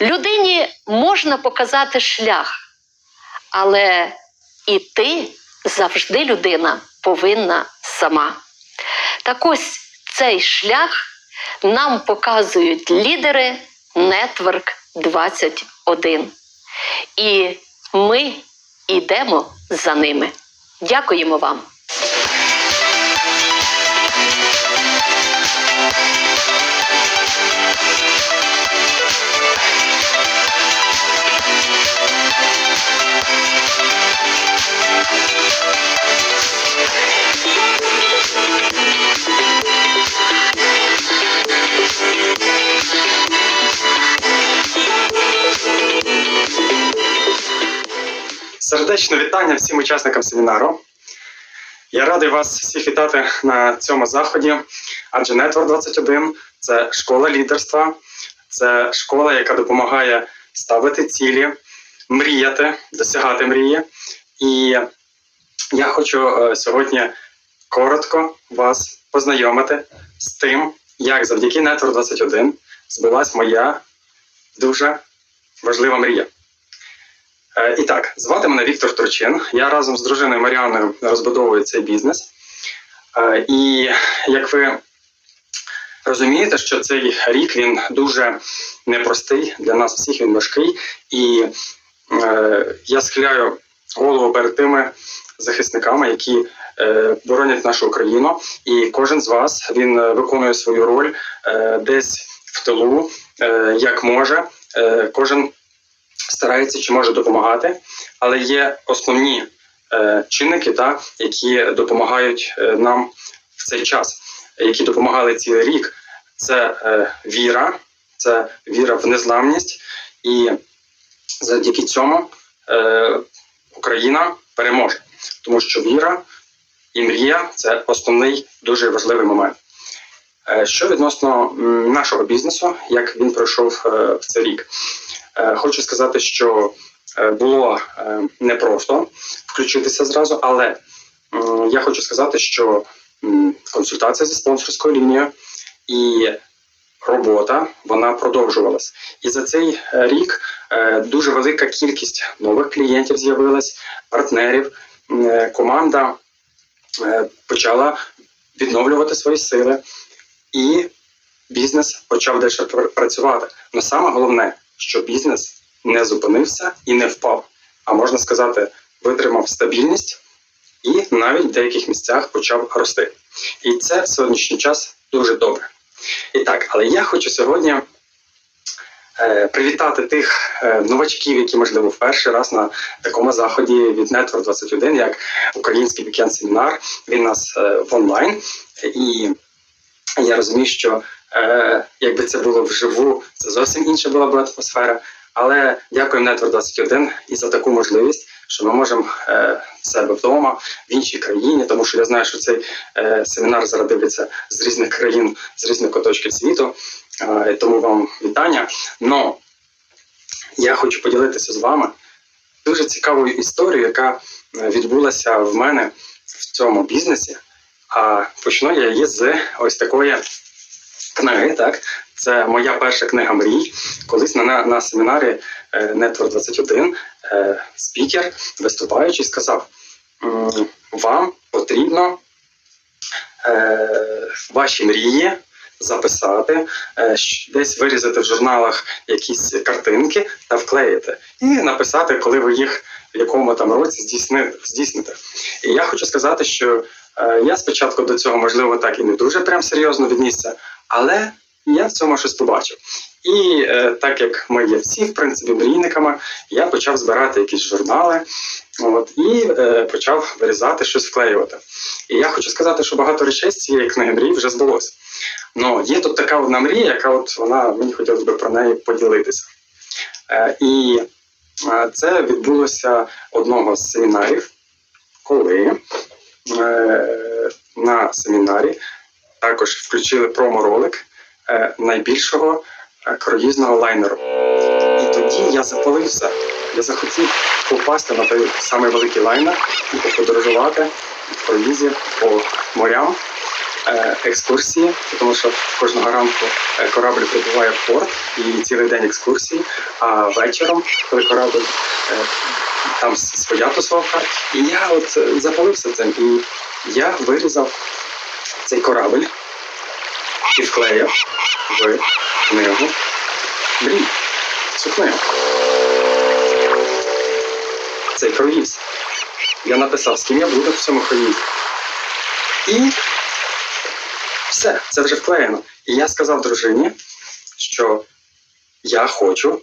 Людині можна показати шлях, але іти завжди людина повинна сама. Так ось цей шлях нам показують лідери Network 21. І ми йдемо за ними. Дякуємо вам. Сердечне вітання всім учасникам семінару. Я радий вас всіх вітати на цьому заході. Адже Network 21 це школа лідерства, це школа, яка допомагає ставити цілі, мріяти, досягати мрії. І я хочу е, сьогодні коротко вас познайомити з тим, як завдяки Network 21 збилась моя дуже важлива мрія. Е, І так, звати мене Віктор Турчин. Я разом з дружиною Маріаною розбудовую цей бізнес. Е, І як ви розумієте, що цей рік він дуже непростий для нас всіх, він важкий. І я схиляю голову перед тими захисниками, які е, боронять нашу Україну. І кожен з вас він е, виконує свою роль е, десь в тилу, е, як може. Е, Кожен старається чи може допомагати, але є основні е, чинники, та, які допомагають е, нам в цей час, які допомагали цілий рік. Це е, віра, це віра в незламність, і завдяки цьому е, Україна переможе, тому що віра і мрія це основний дуже важливий момент. Е, Що відносно нашого бізнесу, як він пройшов е, в цей рік, Е, хочу сказати, що е, було е, непросто включитися зразу, але м, я хочу сказати, що консультація зі спонсорською лінією і робота вона продовжувалась. І за цей е, рік е, дуже велика кількість нових клієнтів з'явилась, партнерів. Е, Команда почала відновлювати свої сили, і бізнес почав дещо працювати. Але саме головне, що бізнес не зупинився і не впав, а можна сказати, витримав стабільність і навіть в деяких місцях почав рости. І це в сьогоднішній час дуже добре. І так, але я хочу сьогодні е, привітати тих е, новачків, які, можливо, в перший раз на такому заході від Network 21, як український вікенд семінар. Він у нас е, в онлайн. І я розумію, що е, якби це було вживу, це зовсім інша була б атмосфера. Але дякуємо Network 21 і за таку можливість, що ми можемо е, себе вдома в іншій країні, тому що я знаю, що цей е, семінар зараз дивляться з різних країн, з різних куточків світу. Е, тому вам вітання. Но я хочу поділитися з вами дуже цікавою історією, яка відбулася в мене в цьому бізнесі. А почну я її з ось такої книги. Так, це моя перша книга мрій. Колись на, на, на семінарі е, Network 21 е, спікер, виступаючий, сказав: вам потрібно е, ваші мрії записати, е, десь вирізати в журналах якісь картинки та вклеїти, і написати, коли ви їх в якому там році здійсни, здійсните. І я хочу сказати, що е, я спочатку до цього, можливо, так і не дуже прям серйозно віднісся, але я в цьому щось побачив. І е, так як ми є всі, в принципі, мрійниками, я почав збирати якісь журнали от, і е, почав вирізати щось вклеювати. І я хочу сказати, що багато речей з цієї книги мрій вже збулося. Ну, є тут така одна мрія, яка от вона мені хотілося б про неї поділитися. Е, і е, це відбулося одного з семінарів, коли е, на семінарі також включили промо-ролик найбільшого е, круїзного лайнеру. І тоді я запалився. Я захотів попасти на той самий великий лайнер і подорожувати в круїзі по морям. е, екскурсії, тому що кожного ранку е, корабль прибуває в порт і цілий день екскурсії. А вечором, коли корабль е, там своя тусовка, і я от е, запалився цим. І я вирізав цей корабль і вклеїв в книгу. Блін, цю книгу. Цей круїз. Я написав, з ким я буду в цьому круїзі. І все, це вже вклеєно. І я сказав дружині, що я хочу,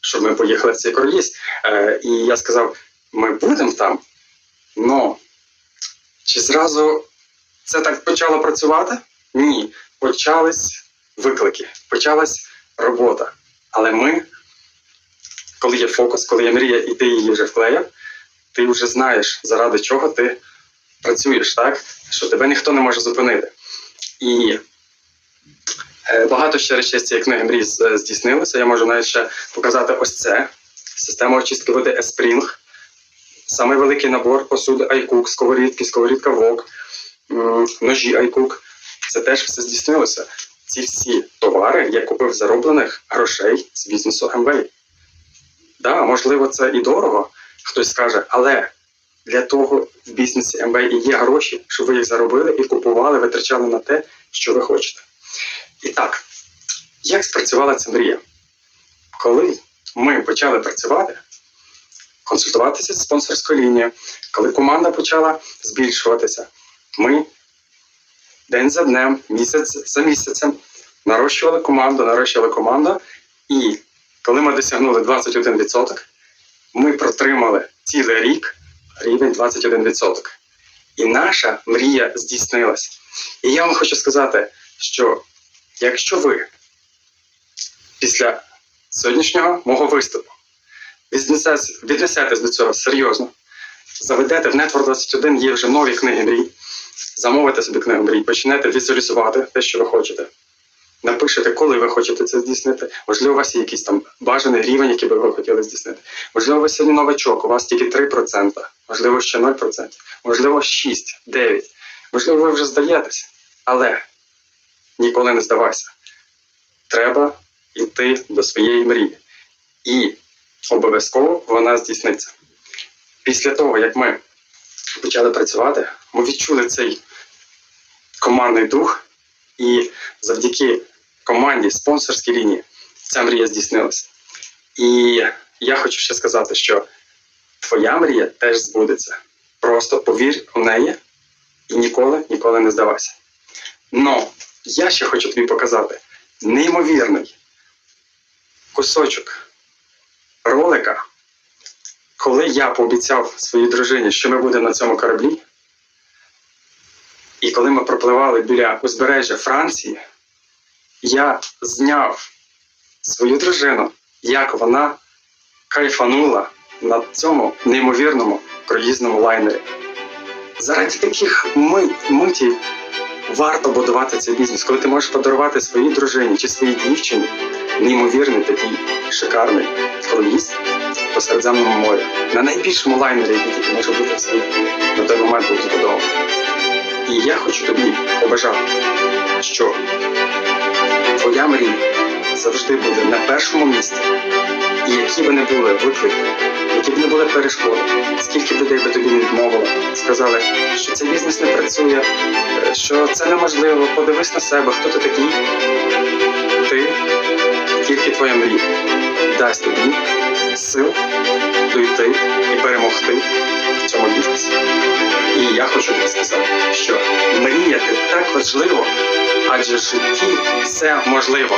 щоб ми поїхали в цей круїз. Е, і я сказав, ми будемо там, но чи зразу це так почало працювати? Ні. Почались виклики, почалась робота. Але ми, коли є фокус, коли є мрія, і ти її вже вклеїв, ти вже знаєш, заради чого ти працюєш, так? Що тебе ніхто не може зупинити. І е, багато ще речей з цієї книги мрій здійснилося. Я можу навіть ще показати ось це. Система очистки води Espring. Самий великий набор посуди iCook, сковорідки, сковорідка Вок, ножі iCook. Це теж все здійснилося. Ці всі товари я купив зароблених грошей з бізнесу MBA. Да, можливо, це і дорого, хтось скаже, але для того в бізнесі MBA і є гроші, щоб ви їх заробили і купували, витрачали на те, що ви хочете. І так, як спрацювала ця мрія? Коли ми почали працювати, консультуватися з спонсорською лінією, коли команда почала збільшуватися, ми день за днем, місяць за місяцем нарощували команду, нарощували команду, і коли ми досягнули 21%, ми протримали цілий рік рівень 21%. І наша мрія здійснилась. І я вам хочу сказати, що якщо ви після сьогоднішнього мого виступу віднесетесь до цього серйозно, заведете в Network 21 є вже нові книги мрій, замовите собі книгу мрій, почнете візуалізувати те, що ви хочете. Напишете, коли ви хочете це здійснити. Можливо, у вас є якийсь там бажаний рівень, який би ви хотіли здійснити. Можливо, ви сьогодні новачок, у вас тільки 3%, можливо, ще 0%, можливо, 6, 9. Можливо, ви вже здаєтесь, але ніколи не здавайся. Треба йти до своєї мрії. І обов'язково вона здійсниться. Після того, як ми почали працювати, ми відчули цей командний дух, і завдяки команді, спонсорській лінії, ця мрія здійснилася. І я хочу ще сказати, що твоя мрія теж збудеться. Просто повір у неї і ніколи, ніколи не здавайся. Но я ще хочу тобі показати неймовірний кусочок ролика, коли я пообіцяв своїй дружині, що ми будемо на цьому кораблі. І коли ми пропливали біля узбережжя Франції, я зняв свою дружину, як вона кайфанула на цьому неймовірному круїзному лайнері. Заради таких мит, митів варто будувати цей бізнес, коли ти можеш подарувати своїй дружині чи своїй дівчині неймовірний такий шикарний круїз по Середземному морю. На найбільшому лайнері, який може бути в світі, на той момент був збудований. І я хочу тобі побажати, що твоя мрія завжди буде на першому місці. І які би не були виклики, які б не були перешкоди, скільки б людей би тобі не відмовило, сказали, що цей бізнес не працює, що це неможливо, подивись на себе, хто ти такий. Ти тільки твоя мрія дасть тобі сил дойти і перемогти в цьому бізнесі. І я хочу тобі сказати, що мріяти так важливо, адже в житті все можливо.